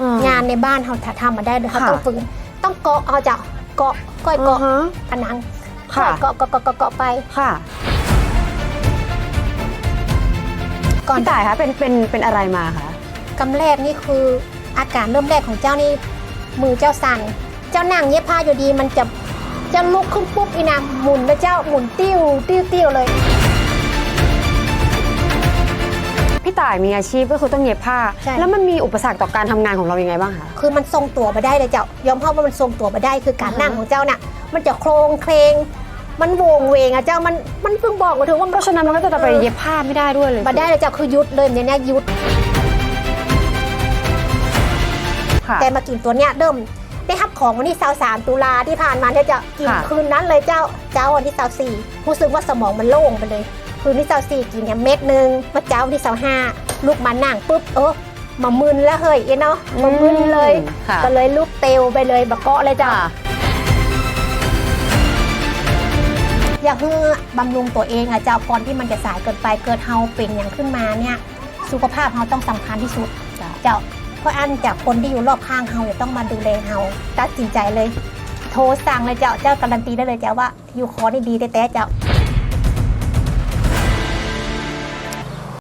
อืมงานในบ้านเขาถ้าทำมาได้เลยเขาค่ะต้องฝืนต้องเกาะเอาจะเกาะก้อยเกาะอือฮะผนังค่ะเกาะเกาะเกาะเกาะเกาะไปค่ะก่อนพี่ต่ายคะเป็นเป็นเป็นอะไรมาคะ กำแรกนี่คืออาการเริ่มแรกของเจ้านี่มือเจ้าสั่นเจ้านั่งเย็บผ้าอยู่ดีมันจะจะลุกขึ้นปุ๊บอีนะหมุนแล้วเจ้าหมุนติ้วติ้วติ้วเลยายมีอาชีพก็คือต้องเย็บผ้า ใช่ แล้วมันมีอุปสรรคต่อการทำงานของเรายังไงบ้างคะ คือมันทรงตัวมาได้เลยเจ้ายอมรับว่ามันทรงตัวมาได้คือการอ่าฮะ นั่งของเจ้าน่ะ มันจะโครงเคลงมันโวงเวงอะเจ้ามันมันเพิ่งบอกมาถึงว่าเพราะฉะนั้นมันก็จะไปเย็บผ้าไม่ได้ด้วยเลยมาได้เลยเจ้าคือยุดเลยเนี่ยเนี่ยยุด ค่ะ แต่มากินตัวเนี้ยเริ่มได้รับของวันที่23ตุลาที่ผ่านมาเนี่ยจะกินค่ะ คืนนั้นเลยเจ้าเจ้าวันที่24รู้สึกว่าสมองมันโล่งไปเลยคืนที่24กินเนี่ยเม็ดหนึงมาเจ้าวันที่25ลูกมานั่งปุ๊บเออมามึนแล้วเฮ้ยเนาะมามึนเลยค่ะก็เลยลูกเตวไปเลยบะเกาะเลยเจ้าค่ะอย่าเพื่อบำรุงตัวเองอะเจ้าก่อนที่มันจะสายเกินไปเกิดเฮาเป็นอย่างขึ้นมาเนี่ย สุขภาพเฮาต้องสำคัญที่สุดจ้ะเจ้าเพราะอันจากคนที่อยู่รอบข้างเฮาจะต้องมาดูแลเฮาตัดสินใจเลย โทรสั่งเลยเจ้าเจ้าการันตีได้เลยเจ้าว่าอยู่คอนี่ดีแต่แต่เจ้า